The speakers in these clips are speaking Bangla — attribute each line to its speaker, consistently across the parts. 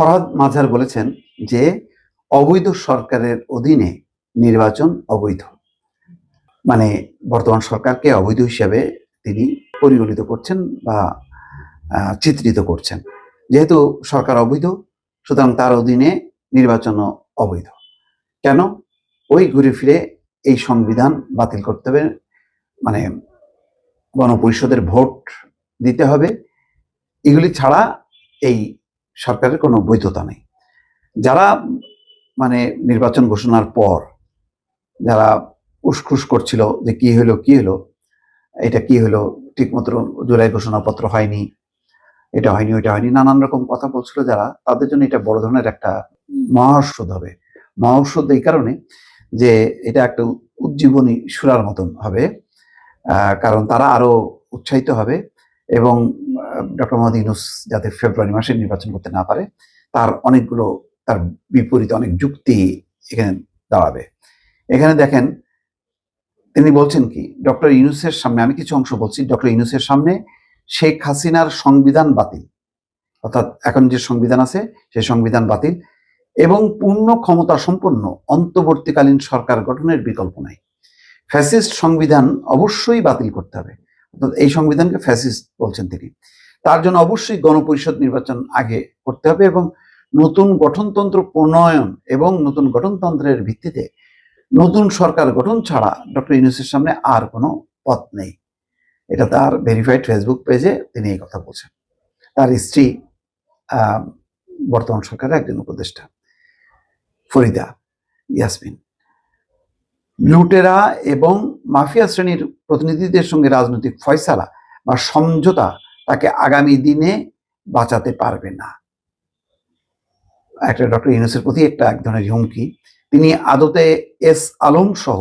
Speaker 1: ফরহাদ মাঝার বলেছেন যে, অবৈধ সরকারের অধীনে নির্বাচন অবৈধ। মানে বর্তমান সরকারকে অবৈধ হিসাবে তিনি পরিগণিত করছেন বা চিত্রিত করছেন। যেহেতু সরকার অবৈধ, সুতরাং তার অধীনে নির্বাচনও অবৈধ। কেন? ওই ঘুরে ফিরে এই সংবিধান বাতিল করতে হবে। মানে গণপরিষদের ভোট দিতে হবে। এগুলি ছাড়া এই সরকারের কোনো বৈধতা নেই। যারা মানে নির্বাচন ঘোষণার পর যারা উসখুস করছিল যে কি হলো কি হলো, এটা কি হলো ঠিক মতো জুলাই ঘোষণাপত্র হয়নি, এটা হয়নি, ওইটা হয়নি, নানান রকম কথা বলছিল যারা, তাদের জন্য এটা বড় ধরনের একটা মহাঔষধ হবে। মহাঔষধ এই কারণে যে এটা একটা উজ্জীবনী সুরার মতন হবে কারণ তারা আরও উৎসাহিত হবে এবং ডক্টর মোহাম্মদ ইউনুস যাতে ফেব্রুয়ারি মাসে নির্বাচন করতে না পারে, তার অনেকগুলো, তার বিপরীতে অনেক যুক্তি এখানে দাঁড়াবে। এখানে দেখেন, তিনি বলছেন কি, ডক্টর ইউনুসের সামনে, আমি কিছু অংশ বলছি, ডক্টর ইউনুসের সামনে শেখ হাসিনার সংবিধান বাতিল। অর্থাৎ এখন যে সংবিধান আছে, সেই সংবিধান বাতিল এবং পূর্ণ ক্ষমতা সম্পন্ন অন্তর্বর্তীকালীন সরকার গঠনের বিকল্প নাই। ফ্যাসিস্ট সংবিধান অবশ্যই বাতিল করতে হবে। অর্থাৎ এই সংবিধানকে ফ্যাসিস্ট বলছেন তিনি। তার জন্য অবশ্যই গণপরিষদ নির্বাচন আগে করতে হবে এবং নতুন গঠনতন্ত্র প্রণয়ন এবং নতুন গঠনতন্ত্রের ভিত্তিতে নতুন সরকার গঠন ছাড়া ডক্টর ইউনুসের সামনে আর কোনো পথ নেই। এটা তার ভেরিফাইড ফেসবুক পেজে তিনি এই কথা বলছেন। তার স্ত্রী বর্তমান সরকারের একজন উপদেষ্টা, ফরিদা ইয়াসমিন। লুটেরা এবং মাফিয়া শ্রেণির প্রতিনিধিদের সঙ্গে রাজনৈতিক ফয়সালা বা সমঝোতা তাকে আগামী দিনে বাঁচাতে পারবে না। একটা ডক্টর ইউনুসের প্রতি একটা এক ধরনের হুমকি। তিনি আদতে এস আলম সহ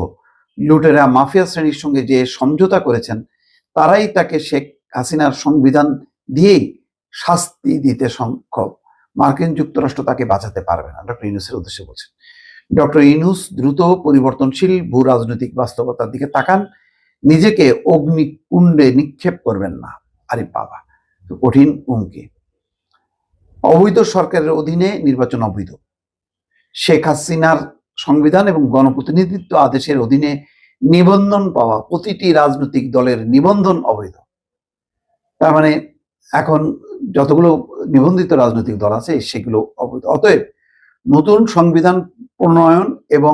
Speaker 1: লুটেরা মাফিয়া শ্রেণির সঙ্গে যে সমঝোতা করেছেন, তারাই তাকে শেখ হাসিনার সংবিধান দিয়েই শাস্তি দিতে সক্ষম মার্কিন যুক্তরাষ্ট্র তাকে বাঁচাতে পারবে না, ডক্টর ইউনুসের উদ্দেশ্যে বলছেন। ডক্টর ইউনুস দ্রুত পরিবর্তনশীল ভূ রাজনৈতিক বাস্তবতার দিকে তাকান, নিজেকে অগ্নিকুণ্ডে নিক্ষেপ করবেন না। আরে বাবা কঠিন হুমকি। অবৈধ সরকারের অধীনে নির্বাচন অবৈধ। শেখ হাসিনার সংবিধান এবং গণপ্রতিনিধিত্ব আদেশের অধীনে নিবন্ধন পাওয়া প্রতিটি রাজনৈতিক দলের নিবন্ধন অবৈধ। তার মানে এখন যতগুলো নিবন্ধিত রাজনৈতিক দল আছে, সেগুলো অবৈধ। অতএব নতুন সংবিধান প্রণয়ন এবং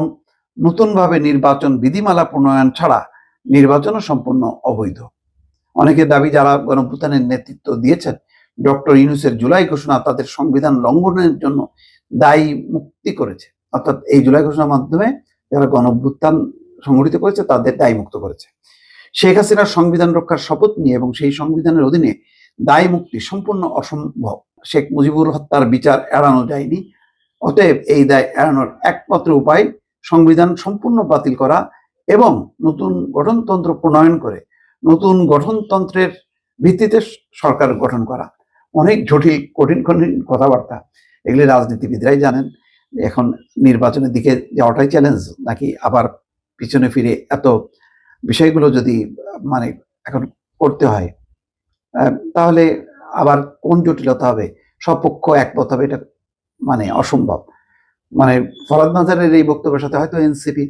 Speaker 1: নতুনভাবে নির্বাচন বিধিমালা প্রণয়ন ছাড়া নির্বাচনও সম্পূর্ণ অবৈধ। অনেকের দাবি যারা গণভূতানের নেতৃত্ব দিয়েছেন, ডক্টর ইউনুসের জুলাই ঘোষণা তাদের সংবিধান লঙ্ঘনের জন্য দায়ী মুক্তি করেছে। অর্থাৎ এই জুলাই ঘোষণার মাধ্যমে যারা গণভ্যুত্থান সংগঠিত করেছে, তাদের দায়ী মুক্ত করেছে। শেখ হাসিনার সংবিধান রক্ষার শপথ নিয়ে এবং সেই সংবিধানের অধীনে দায় মুক্তি সম্পূর্ণ অসম্ভব। শেখ মুজিবুর হত্যার বিচার এড়ানো যায়নি, অতএব এই দায় এড়ানোর একমাত্র উপায় সংবিধান সম্পূর্ণ বাতিল করা এবং নতুন গঠনতন্ত্র প্রণয়ন করে নতুন গঠনতন্ত্রের ভিত্তিতে সরকার গঠন করা। অনেক জটিল, কঠিন কঠিন কথাবার্তা। এগুলি রাজনীতিবিদরাই জানেন। এখন নির্বাচনের দিকে যাওয়াটাই চ্যালেঞ্জ নাকি আবার পিছনে ফিরে এত বিষয়গুলো যদি মানে এখন করতে হয় তাহলে আবার কোন জটিলতা হবে? সব পক্ষ একমত হবে, এটা মানে অসম্ভব। মানে ফরাদ মাজারের এই বক্তব্যের সাথে হয়তো এনসিপি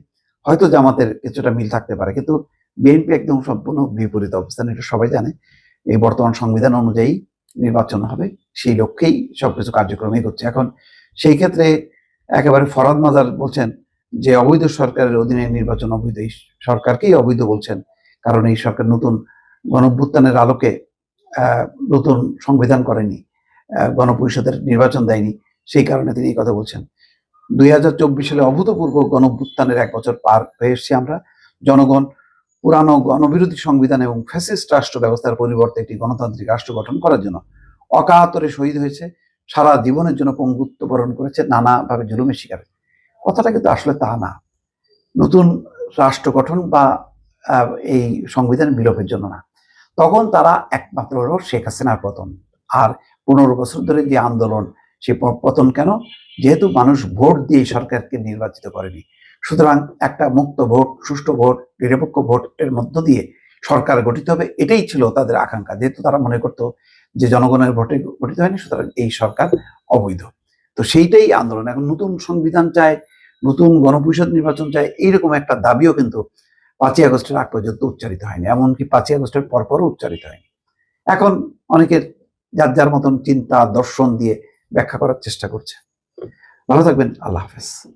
Speaker 1: হয়তো জামাতের কিছুটা মিল থাকতে পারে। কিন্তু বিএনপি একদম সম্পূর্ণ বিপরীত অবস্থান, এটা সবাই জানে। এই বর্তমান সংবিধান অনুযায়ী নির্বাচন হবে, সেই লক্ষ্যেই সবকিছু কার্যক্রম এগোচ্ছে এখন সেই ক্ষেত্রে একেবারে ফরাদ মাজার বলছেন যে, অবৈধ সরকারের অধীনে নির্বাচন অবৈধ। এই সরকারকেই অবৈধ বলছেন, কারণ এই সরকার নতুন গণভ্যুত্থানের আলোকে নতুন সংবিধান করেনি গণপরিষদের নির্বাচন দেয়নি, সেই কারণে তিনি এই কথা বলছেন। দুই হাজার চব্বিশ সালে অভূতপূর্ব গণভ্যুত্থানের এক বছর পার হয়ে এসেছি আমরা। জনগণ পুরানো গণবিরোধী সংবিধান এবং ফ্যাসিস্ট রাষ্ট্র ব্যবস্থার পরিবর্তে একটি গণতান্ত্রিক রাষ্ট্র গঠন করার জন্য অকাতরে শহীদ হয়েছে, সারা জীবনের জন্য পঙ্গুত্ব বরণ করেছে, নানাভাবে জুলুমের শিকার। কথাটা কিন্তু আসলে তা না। নতুন রাষ্ট্র গঠন বা এই সংবিধান বিলোপের জন্য না। তখন তারা একমাত্র হলো শেখ হাসিনার পতন। আর পনেরো বছর ধরে যে আন্দোলন সে পতন কেন? যেহেতু মানুষ ভোট দিয়ে সরকারকে নির্বাচিত করেনি। সুতরাং একটা মুক্ত ভোট, সুষ্ঠু ভোট, নিরপেক্ষ ভোটের মধ্য দিয়ে সরকার গঠিত হবে, এটাই ছিল তাদের আকাঙ্ক্ষা। যেহেতু তারা মনে করতো যে জনগণের ভোটে গঠিত হয়নি, সুতরাং এই সরকার অবৈধ। তো সেইটাই আন্দোলন। এখন নতুন সংবিধান চায়, নতুন গণপরিষদ নির্বাচন চায়, এইরকম একটা দাবিও কিন্তু পাঁচই আগস্টের আগ পর্যন্ত উচ্চারিত হয়নি। এমনকি পাঁচই আগস্টের পরপরও উচ্চারিত হয়নি। এখন অনেকের যার যার মতন চিন্তা, দর্শন দিয়ে ব্যাখ্যা করার চেষ্টা করছে। ভালো থাকবেন আল্লাহ হাফেজ।